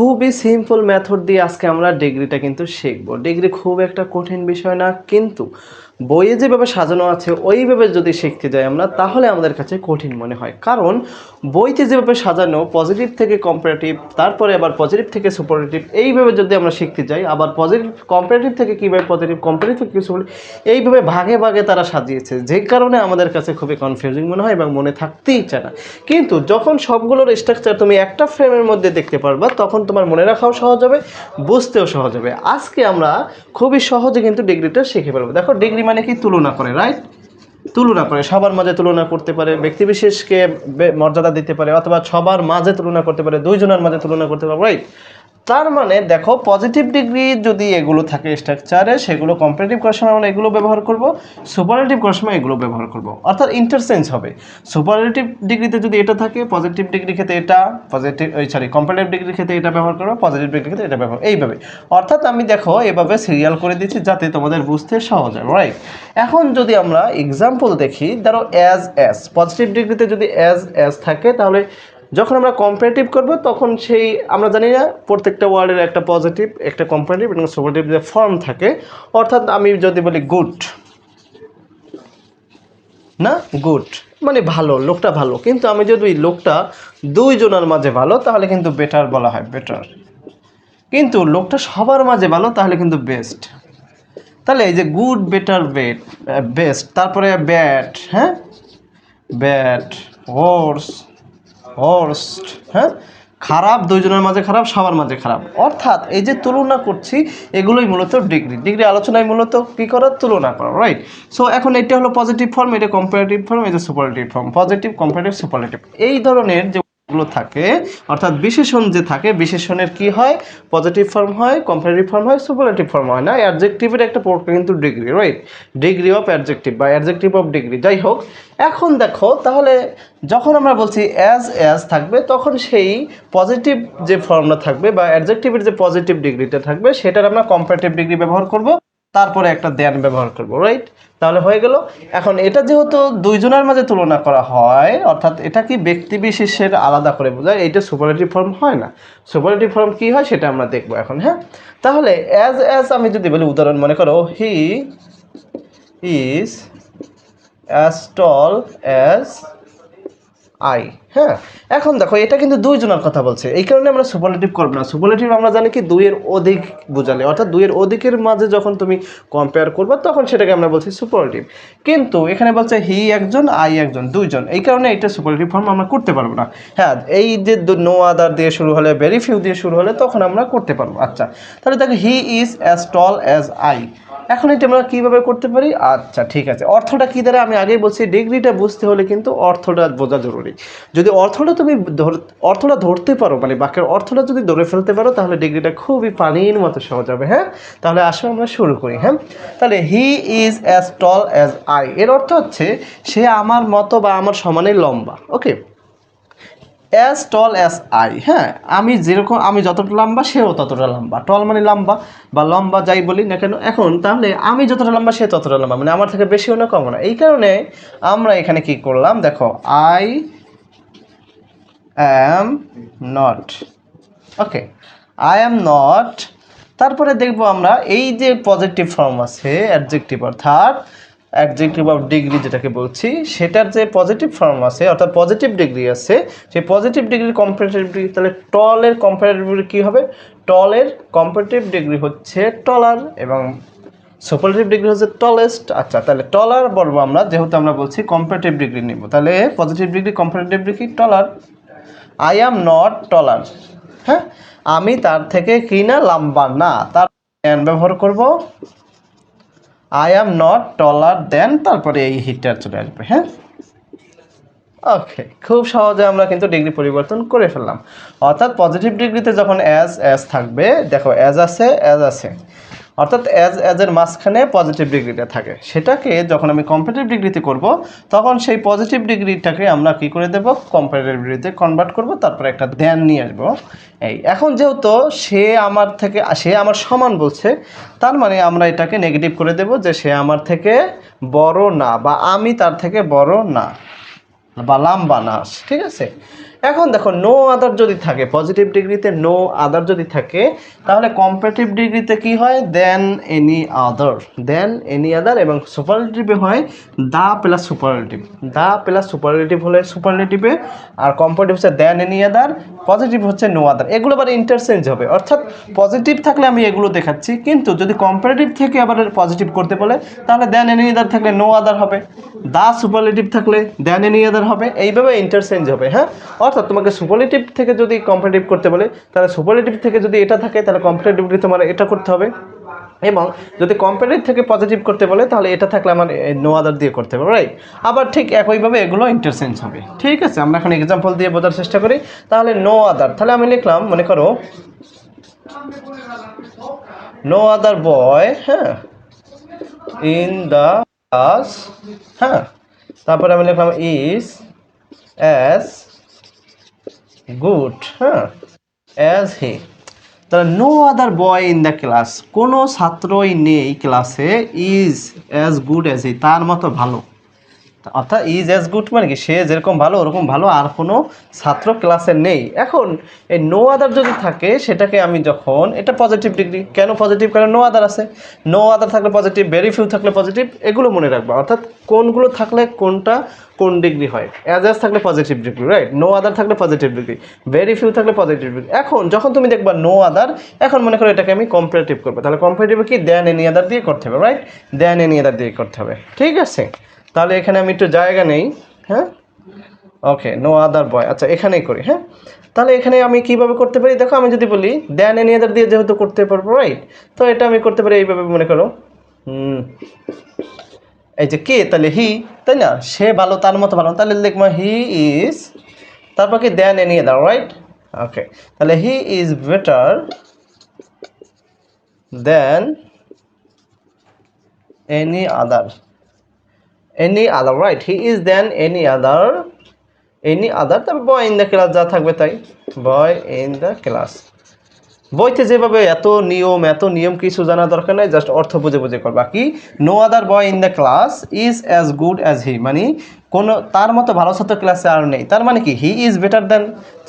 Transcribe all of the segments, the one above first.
খুবই simple method দিয়ে আজকে আমরা ডিগ্রিটা কিন্তু শিখব। ডিগ্রি খুব একটা কঠিন বিষয় না, কিন্তু বইয়ে যেভাবে সাজানো আছে, ওইভাবে যদি শিখতে যাই আমরা, তাহলে আমাদের কাছে কঠিন মনে হয়। কারণ, বইতে যেভাবে সাজানো পজিটিভ থেকে কম্পারেটিভ তারপরে আবার পজিটিভ থেকে সুপারেটিভ এইভাবে যদি আমরা শিখতে যাই, আবার পজিটিভ কম্পারেটিভ থেকে কীভাবে পজিটিভ কম্পারেটিভ থেকে সুপারেটিভ এইভাবে ভাগে ভাগে তারা সাজিয়েছে। যে কারণে আমাদের কাছে খুবই কনফিউজিং মনে হয় এবং মনে থাকতেই চায় না। কিন্তু যখন সবগুলোর স্ট্রাকচার তুমি একটা ফ্রেমের মধ্যে দেখতে পারবা, তখন তোমার মনে রাখাও সহজ হবে, বুঝতেও সহজ হবে। আজকে আমরা খুবই সহজে কিন্তু ডিগ্রিটা শিখে ফেলব। দেখো ডিগ্রি মানে কি তুলনা করে রাইট তুলনা করে, সবার মাঝে তুলনা করতে পারে ব্যক্তিবিশেষকে মর্যাদা দিতে পারে, অথবা সবার মাঝে তুলনা করতে পারে, দুইজনের মাঝে তুলনা করতে পারে রাইট তার মানে দেখো পজিটিভ ডিগ্রি যদি এগুলো থাকে স্ট্রাকচারে সেগুলো কম্পারেটিভ করার সময় আমরা এগুলো ব্যবহার করব সুপারলেটিভ করার সময় এগুলো ব্যবহার করব। অর্থাৎ ইন্টারচেঞ্জ হবে। সুপারলেটিভ ডিগ্রিতে যদি এটা থাকে পজিটিভ ডিগ্রি ক্ষেত্রে এটা পজিটিভ ওই সরি কম্পারেটিভ ডিগ্রির ক্ষেত্রে এটা ব্যবহার করব পজিটিভ ডিগ্রির ক্ষেত্রে এটা ব্যবহার, এইভাবে। অর্থাৎ আমি দেখো এভাবে সিরিয়াল করে দিচ্ছি যাতে তোমাদের বুঝতে সহজ হয় রাইট এখন যদি আমরা এক্সাম্পল দেখি, ধরো অ্যাজ অ্যাজ পজিটিভ ডিগ্রিতে যদি অ্যাজ অ্যাজ থাকে, তাহলে যখন আমরা কম্পারেটিভ করব, তখন সেই, আমরা জানি না, প্রত্যেকটা ওয়ার্ডের একটা পজিটিভ একটা কম্পারেটিভ এবং সুপারেটিভ যে ফর্ম থাকে। অর্থাৎ আমি যদি বলি গুড না? গুড মানে ভালো, লোকটা ভালো। কিন্তু আমি যদি ওই লোকটা দুইজনের মাঝে ভালো, তাহলে কিন্তু বেটার বলা হয় বেটার কিন্তু লোকটা সবার মাঝে ভালো, তাহলে কিন্তু বেস্ট তাহলে এই যে গুড বেটার বেট বেস্ট তারপরে ব্যাট হ্যাঁ? ব্যাট হোর্স হোর্স্ট হ্যাঁ? খারাপ, দুইজনের মাঝে খারাপ, সবার মাঝে খারাপ। অর্থাৎ এই যে তুলনা করছি, এগুলোই মূলত ডিগ্রি ডিগ্রি আলোচনায় মূলত কী করা? তুলনা করা রাইট সো এখন এটা হলো পজিটিভ ফর্ম এটা কম্পারেটিভ ফর্ম এটা superlative form positive comparative superlative এই ধরনের যে গুলো থাকে, অর্থাৎ বিশেষণ যে থাকে, বিশেষণের কি হয়? পজিটিভ ফর্ম হয় কম্পারেটিভ ফর্ম হয় সুপারলেটিভ ফর্ম হয় না? অ্যাডজেক্টিভের একটা প্রকার কিন্তু degree right degree of adjective বা অ্যাডজেক্টিভ অফ ডিগ্রি যাই হোক, এখন দেখো, তাহলে যখন আমরা বলছি অ্যাজ অ্যাজ থাকবে, তখন সেই পজিটিভ যে ফর্মটা থাকবে বা অ্যাডজেক্টিভের যে পজিটিভ ডিগ্রিটা থাকবে, সেটার আমরা কম্পারেটিভ ডিগ্রি ব্যবহার করব। তারপরে একটা দেন ব্যবহার করব রাইট তাহলে হয়ে গেল। এখন এটা যেহেতু দুইজনের মাঝে তুলনা করা হয়, অর্থাৎ এটা কি ব্যক্তি বিশেষের আলাদা করে বোঝায়? এটা সুপারেটিভ ফর্ম হয় না। সুপারেটিভ ফর্ম কি হয় সেটা আমরা দেখব এখন হ্যাঁ? তাহলে অ্যাজ অ্যাজ আমি যদি বলি, উদাহরণ মনে করো he is as tall as I হ্যাঁ। এখন দেখো, এটা কিন্তু দুইজনের কথা বলছে। এই কারণে আমরা সুপারলেটিভ করব না। সুপারলেটিভ আমরা জানি কি, দুইয়ের অধিক বোঝালে। অর্থাৎ দুইয়ের অধিকের মাঝে যখন তুমি কম্পেয়ার করবে, তখন সেটাকে আমরা বলছি সুপারলেটিভ কিন্তু এখানে বলছে হি একজন, আই একজন, দুইজন। এই কারণে এটা সুপারলেটিভ ফর্ম আমরা করতে পারব না। হ্যাঁ এই যে নো আদার দিয়ে শুরু হলে ভেরি ফিউ দিয়ে শুরু হলে, তখন আমরা করতে পারব। আচ্ছা তাহলে দেখো, he is as tall as I এখন এটা আমরা কীভাবে করতে পারি? আচ্ছা ঠিক আছে। অর্থটা কী দ্বারা? আমি আগেই বলছি, ডিগ্রিটা বুঝতে হলে কিন্তু অর্থটা বোঝা জরুরি। যদি অর্থটা তুমি অর্থটা ধরতে পারো মানে বাক্যের অর্থটা যদি ধরে ফেলতে পারো, তাহলে ডিগ্রিটা খুবই পানির মতো সহজ হবে হ্যাঁ? তাহলে আসো আমরা শুরু করি হ্যাঁ? তাহলে he is as tall as I এর অর্থ হচ্ছে সে আমার মতো বা আমার সমানে লম্বা okay as tall as I হ্যাঁ? আমি যেরকম, আমি যতটা লম্বা, সেও ততটা লম্বা। টল মানে লম্বা বা লম্বা যাই বলি না কেন, এখন তাহলে আমি যতটা লম্বা, সে ততটা লম্বা মানে আমার থেকে বেশিও না, কমও না। এই কারণে আমরা এখানে কি করলাম? দেখো I am not okay I am not তারপরে দেখব আমরা এই যে পজিটিভ ফর্ম আছে অ্যাডজেক্টিভ অর্থাৎ অ্যাডজেক্টিভ অফ ডিগ্রি যেটাকে বলছি, সেটার যে পজিটিভ ফর্ম আছে, অর্থাৎ পজিটিভ ডিগ্রি আছে, সেই পজিটিভ ডিগ্রির কম্পারেটিভ ডিগ্রি তাহলে টলের কম্পারেটিভ ডিগ্রি কী হবে? টলের কম্পারেটিভ ডিগ্রি হচ্ছে টলার এবং সুপারলেটিভ ডিগ্রি হচ্ছে টলেস্ট আচ্ছা তাহলে টলার বলব আমরা, যেহেতু আমরা বলছি কম্পারেটিভ ডিগ্রি নিব, তাহলে positive degree comparative degree taller I am not taller হ্যাঁ? আমি তার থেকে কি না লম্বা না। তার and ব্যবহার করব। আই অ্যাম নট টলার দেন তারপরে এই হিটটা চলে আসবে হ্যাঁ? ওকে খুব সহজে আমরা কিন্তু ডিগ্রি পরিবর্তন করে ফেললাম। অর্থাৎ পজিটিভ ডিগ্রিতে যখন অ্যাজ অ্যাজ থাকবে, দেখো অ্যাজ আছে অ্যাজ আছে। অর্থাৎ অ্যাজ অ্যাজের মাঝখানে পজিটিভ ডিগ্রিটা থাকে। সেটাকে যখন আমি কম্পারেটিভ ডিগ্রিতে করব, তখন সেই পজিটিভ ডিগ্রিটাকে আমরা কি করে দেব? কম্পারেটিভ ডিগ্রিতে কনভার্ট করব, তারপরে একটা ধ্যান নিয়ে আসব। এই, এখন যেহেতু সে আমার থেকে, সে আমার সমান বলছে, তার মানে আমরা এটাকে নেগেটিভ করে দেব যে সে আমার থেকে বড় না বা আমি তার থেকে বড় না। বা লাম্বা না ঠিক আছে? এখন দেখো নো আদার যদি থাকে পজিটিভ ডিগ্রিতে নো আদার যদি থাকে, তাহলে কম্পারেটিভ ডিগ্রিতে কি হয়? দেন এনি আদার দেন এনি আদার এবং সুপারলেটিভে হয় the plus superlative the plus superlative হলে সুপারলেটিভে আর কম্পারেটিভ হচ্ছে দেন এনি আদার পজিটিভ হচ্ছে নো আদার এগুলো আবার ইন্টারচেঞ্জ হবে। অর্থাৎ পজিটিভ থাকলে আমি এগুলো দেখাচ্ছি, কিন্তু যদি কম্পারেটিভ থেকে আবার পজিটিভ করতে বলে, তাহলে দেন এনি আদার থাকলে নো আদার হবে। দা সুপারলেটিভ থাকলে দেন এনি আদার হবে, এইভাবে ইন্টারচেঞ্জ হবে হ্যাঁ? অর্থাৎ তোমাকে সুপারলেটিভ থেকে যদি কম্পারেটিভ করতে বলে, তাহলে সুপারলেটিভ থেকে যদি এটা থাকে, তাহলে কম্পারেটিভলি তোমার এটা করতে হবে। এবং যদি কম্পারেটিভ থেকে পজিটিভ করতে বলে, তাহলে এটা থাকলে আমার নো আদার দিয়ে করতে হবে রাইট আবার ঠিক একইভাবে এগুলো ইন্টারচেঞ্জ হবে, ঠিক আছে? আমরা এখন এক্সাম্পল দিয়ে বোঝার চেষ্টা করি। তাহলে নো আদার তাহলে আমি লিখলাম, মনে করো নো আদার বয় হ্যাঁ ইন দ্য ক্লাস হ্যাঁ তারপরে আমি লিখলাম ইজ অ্যাজ গুড হ্যাঁ অ্যাজ হি তাহলে no other boy in the class কোনো ছাত্রই নেই ক্লাসে is as good as he তার মতো ভালো। অর্থাৎ ইজ অ্যাজ গুড মানে কি? সে যেরকম ভালো, ওরকম ভালো, আর কোনো ছাত্র ক্লাসে নেই। এখন, এই নো আদার যদি থাকে, সেটাকে আমি যখন, এটা পজিটিভ ডিগ্রি কেন পজিটিভ কারণ নো আদার আছে। নো আদার থাকলে পজিটিভ ভেরি ফিউ থাকলে পজিটিভ এগুলো মনে রাখবা। অর্থাৎ কোনগুলো থাকলে কোনটা কোন ডিগ্রি হয়? অ্যাজ অ্যাজ থাকলে positive degree right no other থাকলে পজিটিভ ডিগ্রি ভেরি ফিউ থাকলে পজিটিভ ডিগ্রি এখন, যখন তুমি দেখবা নো আদার এখন মনে করো এটাকে আমি কম্পারেটিভ করব। তাহলে কম্পারেটিভ কি? দেন এনি আদার দিয়ে করতে হবে রাইট দেন এনি আদার দিয়ে করতে হবে। ঠিক আছে? তাহলে এখানে আমি একটু জায়গা নেই হ্যাঁ? ওকে নো আদার বয় আচ্ছা এখানেই করি হ্যাঁ? তাহলে এখানে আমি কীভাবে করতে পারি? দেখো, আমি যদি বলি দেন এনি আদার দিয়ে যেহেতু করতে পারব রাইট তো এটা আমি করতে পারি এইভাবে, মনে করো। এই যে কে, তাহলে হি তাই না? সে ভালো, তার মতো ভালো। তাহলে দেখব হি ইজ তারপর কি? দেন এনি আদার রাইট ওকে তাহলে he is better than any other any other right he is than any other any other তারপর বয় ইন দ্য ক্লাস যা থাকবে তাই বয় ইন দ্য ক্লাস বইতে যেভাবে এত নিয়ম এত নিয়ম কিছু জানা দরকার নাই জাস্ট অর্থ বুঝে বুঝে করবা কি no other boy in the class is as good as he মানে কোনো, তার মতো ভালো ছাত্র ক্লাসে আর নেই। তার মানে কি? হি ইজ বেটার দেন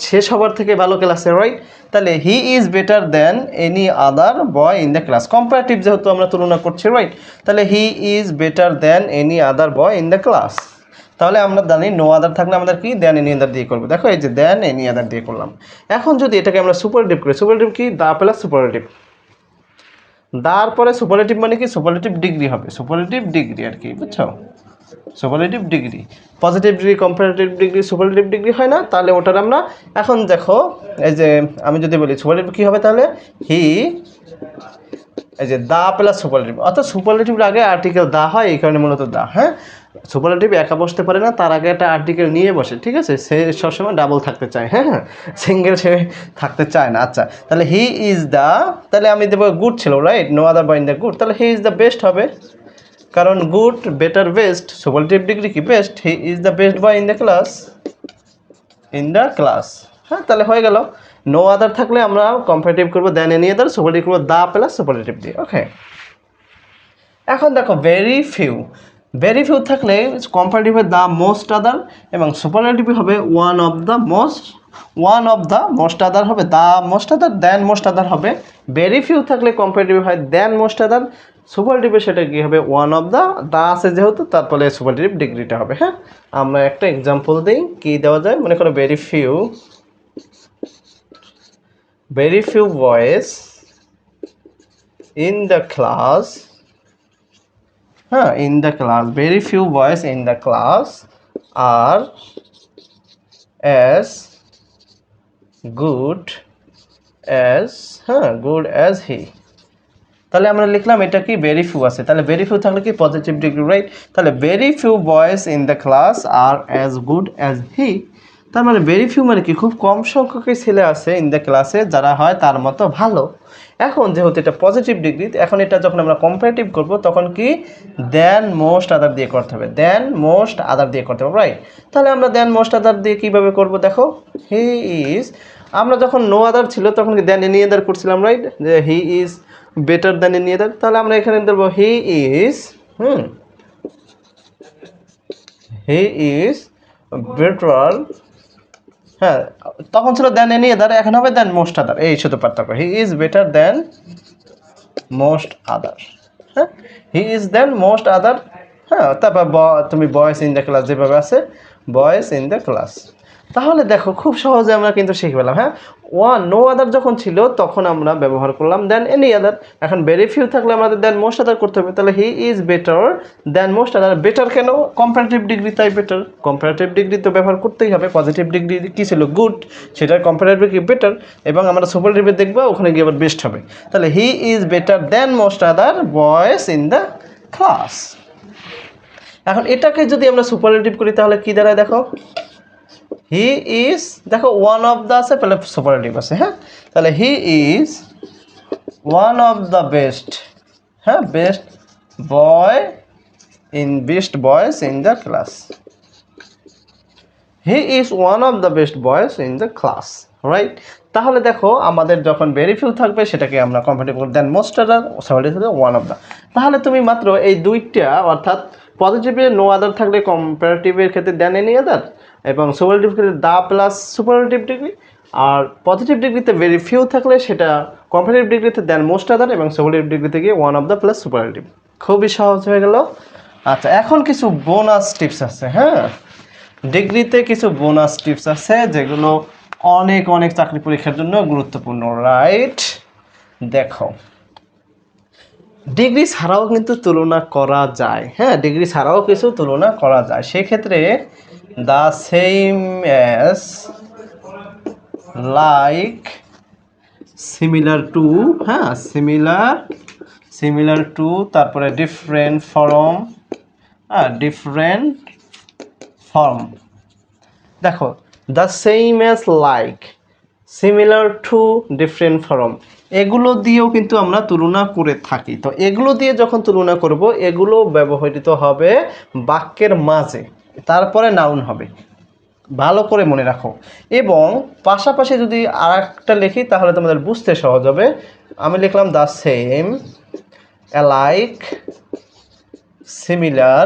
সে সবার থেকে ভালো ক্লাসে রাইট তাহলে he is better than any other boy in the class comparative যেহেতু আমরা তুলনা করছি রাইট তাহলে he is better than any other boy in the class তাহলে আমরা জানি নো আদার থাকলে আমাদের কি? দেন এনি আদার দিয়ে করব। দেখো এই যে দেন এনি আদার দিয়ে করলাম। এখন যদি এটাকে আমরা সুপারলেটিভ করি সুপারলেটিভ কি? দা প্লাস সুপারলেটিভ দার পরে সুপারলেটিভ মানে কি? সুপারলেটিভ ডিগ্রি হবে। সুপারলেটিভ ডিগ্রি আর কি, বুঝছ? Superlative degree positive degree comparative degree superlative degree হয় না? তাহলে ওটার আমরা এখন দেখো, এই যে আমি যদি বলি সুপারলেটিভ কী হবে তাহলে? হি এই যে দা প্লাস সুপারলেটিভ অর্থাৎ সুপারলেটিভ আগে আর্টিকেল দা হয়, এই কারণে মূলত দা হ্যাঁ? সুপারলেটিভ একা বসতে পারে না, তার আগে একটা আর্টিকেল নিয়ে বসে, ঠিক আছে? সে সবসময় ডাবল থাকতে চায় হ্যাঁ? হ্যাঁ সিঙ্গেল সে থাকতে চায় না। আচ্ছা তাহলে হি ইজ দ্য তাহলে আমি দেবো গুড ছিল right no other Byne the good তাহলে হি ইজ দ্য বেস্ট হবে। কারণ good better best superlative degree কি best he is the best boy in the class in the class হ্যাঁ তাহলে হয়ে গেল। নো আদার থাকলে আমরা কম্পারেটিভ করব দেন এনি আদার সুপারলেটিভ করব দা প্লাস সুপারলেটিভ দিয়ে ওকে এখন দেখো ভেরি ফিউ ভেরি ফিউ থাকলে কম্পারেটিভ দ্য মোস্ট আদার এবং সুপারলেটিভ হবে one of the most one of the most other হবে the most other than most other হবে। ভেরি ফিউ থাকলে কম্পারেটিভ হয় দেন মোস্ট আদার সুপারলেটিভে সেটা কী হবে? ওয়ান অফ দ্য দা আছে যেহেতু, তারপরে সুপারলেটিভ ডিগ্রিটা হবে হ্যাঁ? আমরা একটা এক্সাম্পল দিই, কী দেওয়া যায়? মনে করো very few very few boys in the class huh, in the class very few boys in the class R as good as হ্যাঁ গুড as হি তাহলে আমরা লিখলাম এটা কি ভেরি ফিউ আছে। তাহলে ভেরি ফিউ থাকলে কি পজিটিভ ডিগ্রি রাইট তাহলে very few boys in the class R as good as he তার মানে ভেরি ফিউ মানে কি, খুব কম সংখ্যকই ছেলে আছে ইন দ্য ক্লাসে যারা হয় তার মতো ভালো। এখন যেহেতু এটা পজিটিভ ডিগ্রি এখন এটা যখন আমরা কম্পারেটিভ করব, তখন কি? দেন মোস্ট আদার দিয়ে করতে হবে। দেন মোস্ট আদার দিয়ে করতে হবে রাইট তাহলে আমরা দেন মোস্ট আদার দিয়ে কীভাবে করব দেখো? হি ইজ আমরা যখন নো আদার ছিল, তখন কি দেন এনি আদার করছিলাম রাইট যে he is better than any other তাহলে আমরা এখানে দেবো he is hmm he is better হ্যাঁ তখন ছিল দেন এনি আদার এখন হবে দেন মোস্ট আদার এই শুধু পার্থক্য। He is better than most other হ্যাঁ? He is then most other হ্যাঁ তারপর তুমি বয়েস ইন দ্য ক্লাস যেভাবে আছে বয়েস ইন দ্য ক্লাস তাহলে দেখো, খুব সহজে আমরা কিন্তু শিখে পেলাম হ্যাঁ? ওয়ান নো আদার যখন ছিল, তখন আমরা ব্যবহার করলাম দেন এনি আদার এখন ভেরি ফিউ থাকলে আমাদের দেন মোস্ট আদার করতে হবে, তাহলে he is better than most other better কেন? কম্পারেটিভ ডিগ্রি তাই বেটার কম্পারেটিভ ডিগ্রি তো ব্যবহার করতেই হবে পজিটিভ ডিগ্রি কী ছিল? গুড সেটার কম্পারেটিভ কি বেটার এবং আমরা সুপারটিভে দেখব, ওখানে গিয়ে আবার বেস্ট হবে। তাহলে he is better than most other boys in the class এখন এটাকে যদি আমরা সুপারলেটিভ করি, তাহলে কী দাঁড়ায় দেখো? হি ইজ দেখো ওয়ান অফ দ্য আছে, তাহলে সুপারলেটিভ আছে হ্যাঁ? তাহলে he is one of the best হ্যাঁ? Best boy in best boys in the class he is one of the best boys in the class right তাহলে দেখো, আমাদের যখন ভেরি ফিউ থাকবে, সেটাকে আমরা comparative than most other seventy one of the তাহলে তুমি মাত্র এই দুইটা, অর্থাৎ পজিটিভে নো আদার থাকলে কম্পারেটিভের ক্ষেত্রে দেন এনি আদার এবং সুপারলেটিভ ক্ষেত্রে দা প্লাস সুপারলেটিভ ডিগ্রি, আর পজিটিভ ডিগ্রিতে ভেরি ফিউ থাকলে সেটা কম্পারেটিভ ডিগ্রিতে দেন মোস্ট আদার এবং সুপারলেটিভ ডিগ্রিতে গিয়ে one of the plus superlative খুবই সহজ হয়ে গেল। আচ্ছা এখন কিছু বোনাস টিপস আছে হ্যাঁ? ডিগ্রিতে কিছু বোনাস টিপস আছে যেগুলো অনেক অনেক চাকরি পরীক্ষার জন্য গুরুত্বপূর্ণ রাইট দেখো, ডিগ্রি ছাড়াও কিন্তু তুলনা করা যায় হ্যাঁ? ডিগ্রি ছাড়াও কিছু তুলনা করা যায়। সেক্ষেত্রে the same as like similar to হ্যাঁ সিমিলার সিমিলার টু তারপরে ডিফারেন্ট ফরম হ্যাঁ ডিফারেন্ট ফর্ম দেখো the same as like similar to different form এগুলো দিয়েও কিন্তু আমরা তুলনা করে থাকি। তো এগুলো দিয়ে যখন তুলনা করব, এগুলো ব্যবহৃত হবে বাক্যের মাঝে। তারপরে নাউন হবে। ভালো করে মনে রাখো। এবং পাশাপাশি যদি আর একটা লিখি, তাহলে তোমাদের বুঝতে সহজ হবে। আমি লিখলাম the same alike similar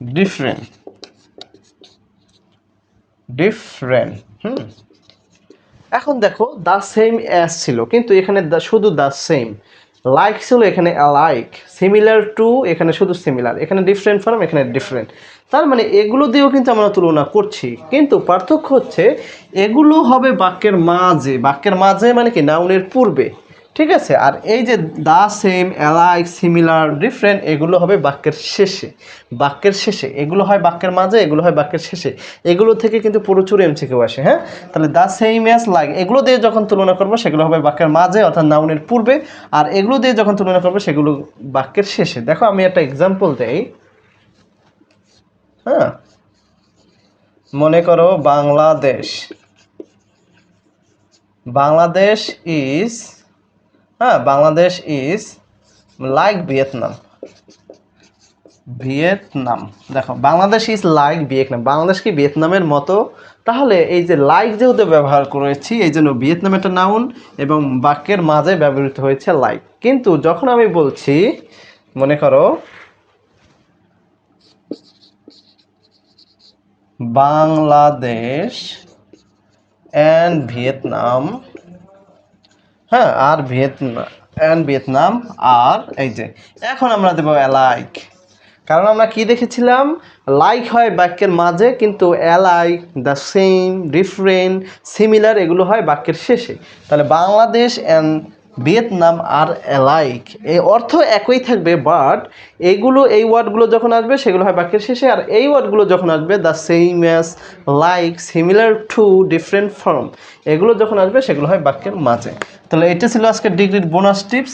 different different hmm. এখন দেখো দ্য সেম অ্যাস ছিল, কিন্তু এখানে শুধু দ্য সেম লাইক ছিল এখানে লাইক সিমিলার টু এখানে শুধু সিমিলার এখানে ডিফারেন্ট ফর্ম এখানে ডিফারেন্ট তার মানে এগুলো দিয়েও কিন্তু আমরা তুলনা করছি। কিন্তু পার্থক্য হচ্ছে, এগুলো হবে বাক্যের মাঝে। বাক্যের মাঝে মানে কি? নাউনের পূর্বে। ঠিক আছে, আর এই যে the same alike similar different এগুলো হবে বাক্যের শেষে। বাক্যের শেষে, এগুলো হয় বাক্যের মাঝে, এগুলো হয় বাক্যের শেষে। এগুলো থেকে কিন্তু প্রচুর এমসিকিউ আসে হ্যাঁ? তাহলে দা সেম অ্যাজ লাইক এগুলো দিয়ে যখন তুলনা করব, সেগুলো হবে বাক্যের মাঝে, অর্থাৎ নাউনের পূর্বে, আর এগুলো দিয়ে যখন তুলনা করব, সেগুলো বাক্যের শেষে। দেখো, আমি একটা এক্সাম্পল দেই। হ্যাঁ? মনে করো বাংলাদেশ। বাংলাদেশ ইজ হ্যাঁ Bangladesh is like Vietnam Vietnam দেখো, Bangladesh is like Vietnam Bangladesh কি ভিয়েতনামের মতো? তাহলে এই যে লাইক যেহেতু ব্যবহার করেছি, এই জন্য ভিয়েতনাম একটা নাউন এবং বাক্যের মাঝে ব্যবহৃত হয়েছে লাইক কিন্তু যখন আমি বলছি, মনে করো, বাংলাদেশ অ্যান্ড ভিয়েতনাম হ্যাঁ আর ভিয়েতনাম অ্যান্ড ভিয়েতনাম, আর এই যে, এখন আমরা দেবো অ্যালাইক কারণ আমরা কি দেখেছিলাম? লাইক হয় বাক্যের মাঝে, কিন্তু alike the same, different, similar এগুলো হয় বাক্যের শেষে। তাহলে বাংলাদেশ অ্যান্ড ভিয়েতনাম আর অ্যালাইক এই অর্থ একই থাকবে বাট এইগুলো এই ওয়ার্ডগুলো যখন আসবে, সেগুলো হয় বাক্যের শেষে, আর এই ওয়ার্ডগুলো যখন আসবে the same as like similar to different form এগুলো যখন আসবে, সেগুলো হয় বাক্যের মাঝে। তাহলে এটা ছিল আজকে ডিগ্রির বোনাস টিপস